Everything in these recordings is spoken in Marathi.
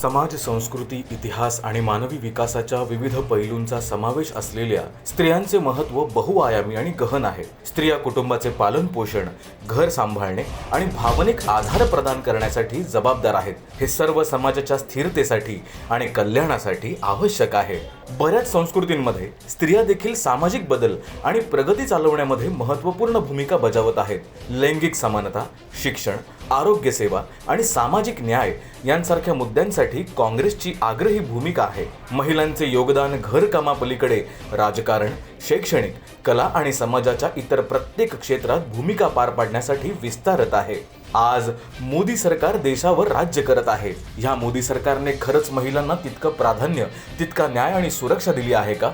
समाज संस्कृती इतिहास आणि मानवी विकासाच्या विविध पैलूंचा समावेश असलेल्या स्त्रियांचे महत्त्व बहुआयामी आणि गहन आहे. स्त्रिया कुटुंबाचे पालन पोषण घर सांभाळणे आणि भावनिक आधार प्रदान करण्यासाठी जबाबदार आहेत. हे सर्व समाजाच्या स्थिरतेसाठी आणि कल्याणासाठी आवश्यक आहे. बऱ्याच संस्कृतींमध्ये स्त्रिया देखील सामाजिक बदल आणि प्रगती चालवण्यामध्ये महत्त्वपूर्ण भूमिका बजावत आहेत. लैंगिक समानता शिक्षण आरोग्यसेवा आणि सामाजिक न्याय यांसारख्या मुद्द्यांसाठी काँग्रेसची आग्रही भूमिका आहे. महिलांचे योगदान घरकामापलीकडे राजकारण शैक्षणिक कला आणि समाजाच्या इतर प्रत्येक क्षेत्रात भूमिका पार पाडण्यासाठी विस्तारत आहे. आज मोदी सरकार देशावर राज्य करत आहे. ह्या मोदी सरकारने खरंच महिलांना तितकं प्राधान्य तितका न्याय आणि सुरक्षा दिली आहे का?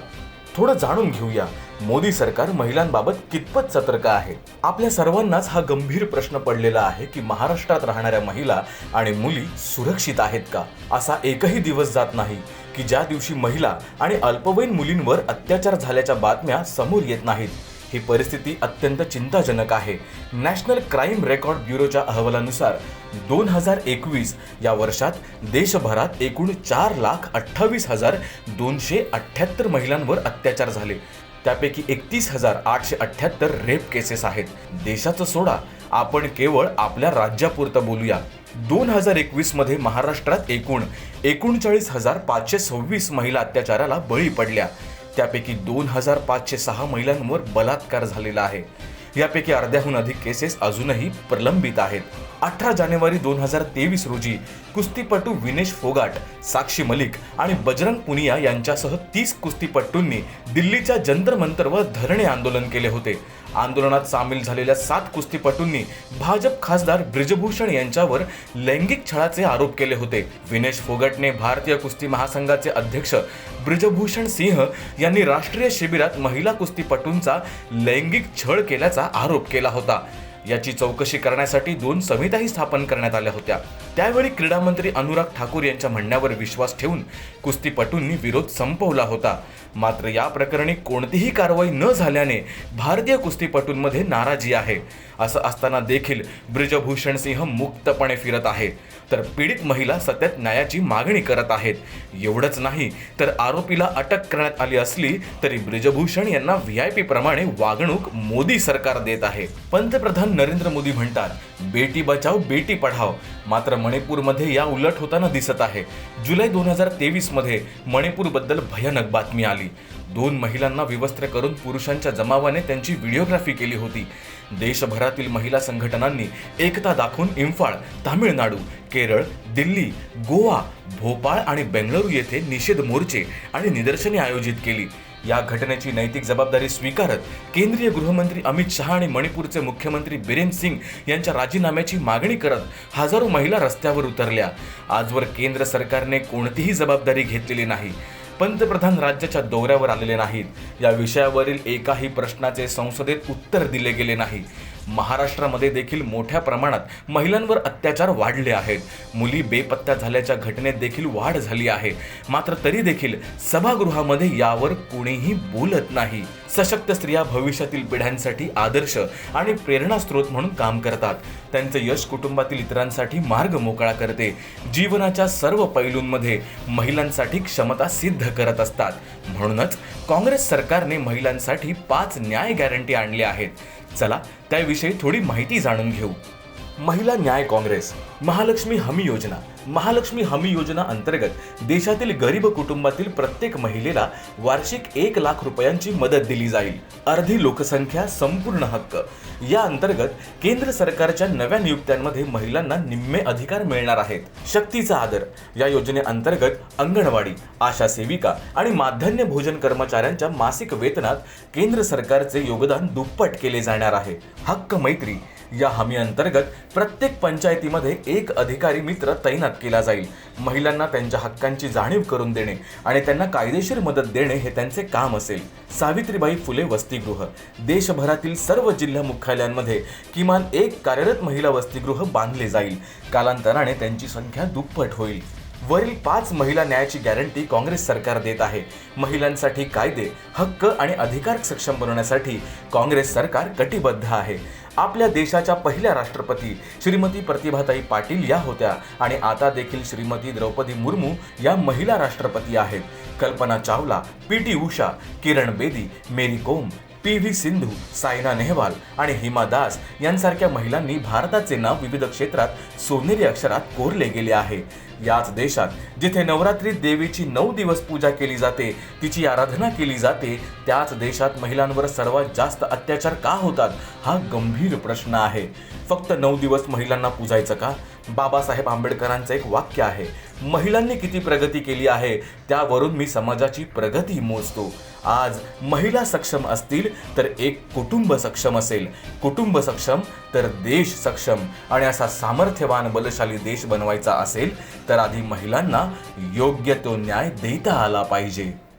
थोडं जाणून घेऊया. मोदी सरकार महिलांबाबत कितपत सतर्क आहे? आपल्या सर्वांनाच हा गंभीर प्रश्न पडलेला आहे की महाराष्ट्रात राहणाऱ्या महिला आणि मुली सुरक्षित आहेत का? असा एकही दिवस जात नाही की ज्या दिवशी महिला आणि अल्पवयीन मुलींवर अत्याचार झाल्याच्या बातम्या समोर येत नाहीत. ही परिस्थिती अत्यंत चिंताजनक आहे. नॅशनल क्राईम रेकॉर्ड ब्युरोच्या अहवालानुसार दोन हजार एकवीस या वर्षात देशभरात एकूण चार लाख अठ्ठावीस हजार दोनशे अठ्ठ्याहत्तर महिलांवर अत्याचार झाले. त्यापैकी एकतीस हजार आठशे अठ्ठ्याहत्तर रेप केसेस आहेत. देशाचं सोडा आपण केवळ आपल्या राज्यापुरतं बोलूया. दोन हजार एकवीसमध्ये महाराष्ट्रात एकूण एकोणचाळीस हजार पाचशे सव्वीस महिला अत्याचाराला बळी पडल्या. त्यापैकी दोन हजार पाचशे सहा महिलांवर बलात्कार झालेला आहे. यापैकी अर्ध्याहून अधिक केसेस अजूनही प्रलंबित आहेत. अठरा जानेवारी दोन हजार तेवीस रोजी कुस्तीपटू विनेश फोगाट साक्षी मलिक आणि बजरंग पुनिया यांच्यासह तीस कुस्तीपटूंनी दिल्लीच्या जंतर मंतरवर धरणे आंदोलन केले होते. आंदोलनात सामील झालेल्या सात कुस्तीपटूंनी भाजप खासदार ब्रिजभूषण यांच्यावर लैंगिक छळाचे आरोप केले होते. विनेश फोगटने भारतीय कुस्ती महासंघाचे अध्यक्ष ब्रिजभूषण सिंह यांनी राष्ट्रीय शिबिरात महिला कुस्तीपटूंचा लैंगिक छळ केल्याचा आरोप केला होता. याची चौकशी करण्यासाठी दोन समित्याही स्थापन करण्यात आल्या होत्या. त्यावेळी क्रीडा मंत्री अनुराग ठाकूर यांच्या म्हणण्यावर विश्वास ठेवून कुस्तीपटूंनी विरोध संपवला होता. मात्र या प्रकरणी कोणतीही कारवाई न झाल्याने भारतीय कुस्तीपटूंमध्ये नाराजी आहे. असं असताना देखील ब्रिजभूषण सिंह मुक्तपणे फिरत आहे. तर पीडित महिला सतत न्यायाची मागणी करत आहेत. एवढंच नाही तर आरोपीला अटक करण्यात आली असली तरी ब्रिजभूषण यांना व्ही आय पी प्रमाणे वागणूक मोदी सरकार देत आहे. पंतप्रधान नरेंद्र मोदी म्हणतात बेटी बचाव बेटी पढाव मात्र मणिपूरमध्ये या उलट होताना दिसत आहे. जुलै दोन हजार तेवीसमध्ये मणिपूरबद्दल भयानक बातमी आली. दोन महिलांना विवस्त्र करून पुरुषांच्या जमावाने त्यांची व्हिडिओग्राफी केली होती. देशभरातील महिला संघटनांनी एकता दाखवून इम्फाळ तामिळनाडू केरळ दिल्ली गोवा भोपाळ आणि बेंगळुरू येथे निषेध मोर्चे आणि निदर्शने आयोजित केली. या घटनेची नैतिक जबाबदारी स्वीकारत केंद्रीय गृहमंत्री अमित शहा आणि मणिपूरचे मुख्यमंत्री बिरेन सिंग यांच्या राजीनाम्याची मागणी करत हजारो महिला रस्त्यावर उतरल्या. आजवर केंद्र सरकारने कोणतीही जबाबदारी घेतलेली नाही. पंतप्रधान राज्याच्या दौऱ्यावर आलेले नाहीत. या विषयावरील एकाही प्रश्नाचे संसदेत उत्तर दिले गेले नाही. महाराष्ट्रामध्ये देखील मोठ्या प्रमाणात महिलांवर अत्याचार वाढले आहेत. मुली बेपत्ता झाल्याच्या घटनेत देखील वाढ झाली आहे. मात्र तरी देखील सभागृहामध्ये यावर कोणीही बोलत नाही. सशक्त स्त्रिया भविष्यातील पिढ्यांसाठी आदर्श आणि प्रेरणास्त्रोत म्हणून काम करतात. त्यांचे यश कुटुंबातील इतरांसाठी मार्ग मोकळा करते. जीवनाच्या सर्व पैलूंमध्ये महिलांसाठी क्षमता सिद्ध करत असतात. म्हणूनच काँग्रेस सरकारने महिलांसाठी पाच न्याय गॅरंटी आणल्या आहेत. चला त्याविषयी थोडी माहिती जाणून घेऊ. महिला न्याय काँग्रेस महालक्ष्मी हमी योजना. महालक्ष्मी हमी योजना अंतर्गत देशातील गरीब कुटुंबातील प्रत्येक महिलेला वार्षिक एक लाख रुपयांची मदत दिली जाईल. अर्धी लोकसंख्या संपूर्ण हक्क. या अंतर्गत केंद्र सरकारच्या नव्या नियुक्त्यांमध्ये महिलांना निम्मे अधिकार मिळणार आहेत. शक्तीचा आदर. या योजनेअंतर्गत अंगणवाडी आशा सेविका आणि माध्यान्ह भोजन कर्मचाऱ्यांच्या मासिक वेतनात केंद्र सरकारचे योगदान दुप्पट केले जाणार आहे. हक्क मैत्री. या हमी अंतर्गत प्रत्येक पंचायतीमध्ये एक अधिकारी मित्र तैनात केला जाईल. महिलांना त्यांच्या हक्कांची जाणीव करून देणे आणि त्यांना कायदेशीर मदत देणे हे त्यांचे काम असेल. सावित्रीबाई फुले वसतिगृह. देशभरातील सर्व जिल्हा मुख्यालयांमध्ये किमान एक कार्यरत महिला वसतिगृह बांधले जाईल. कालांतराने त्यांची संख्या दुप्पट होईल. वरील पाच महिला न्यायाची गॅरंटी काँग्रेस सरकार देत आहे. महिलांसाठी कायदे हक्क आणि अधिकार सक्षम बनवण्यासाठी काँग्रेस सरकार कटिबद्ध आहे. आपल्या देशाच्या पहिल्या राष्ट्रपती श्रीमती प्रतिभाताई पाटील या होत्या. आणि आता देखील श्रीमती द्रौपदी मुर्मू या महिला राष्ट्रपती आहेत. Kalpana Chawla P T Usha Kiran Bedi Mary Kom P V Sindhu Saina Nehwal आणि हिमा दास यांसारख्या महिलांनी भारताचे नाव विविध क्षेत्रात सोनेरी अक्षरात कोरले गेले आहे. याच देशात जिथे नवरात्रीत देवीची नऊ दिवस पूजा केली जाते तिची आराधना केली जाते त्याच देशात महिलांवर सर्वात जास्त अत्याचार का होतात हा गंभीर प्रश्न आहे. फक्त नऊ दिवस महिलांना पूजायचं का? बाबासाहेब आंबेडकरांचं एक वाक्य आहे महिलांनी किती प्रगती केली आहे त्यावरून मी समाजाची प्रगती मोजतो. आज महिला सक्षम असतील तर एक कुटुंब सक्षम असेल. कुटुंब सक्षम तर देश सक्षम. आणि असा सामर्थ्यवान बलशाली देश बनवायचा असेल तर तर आधी महिलांना योग्य तो न्याय देता आला पाहिजे.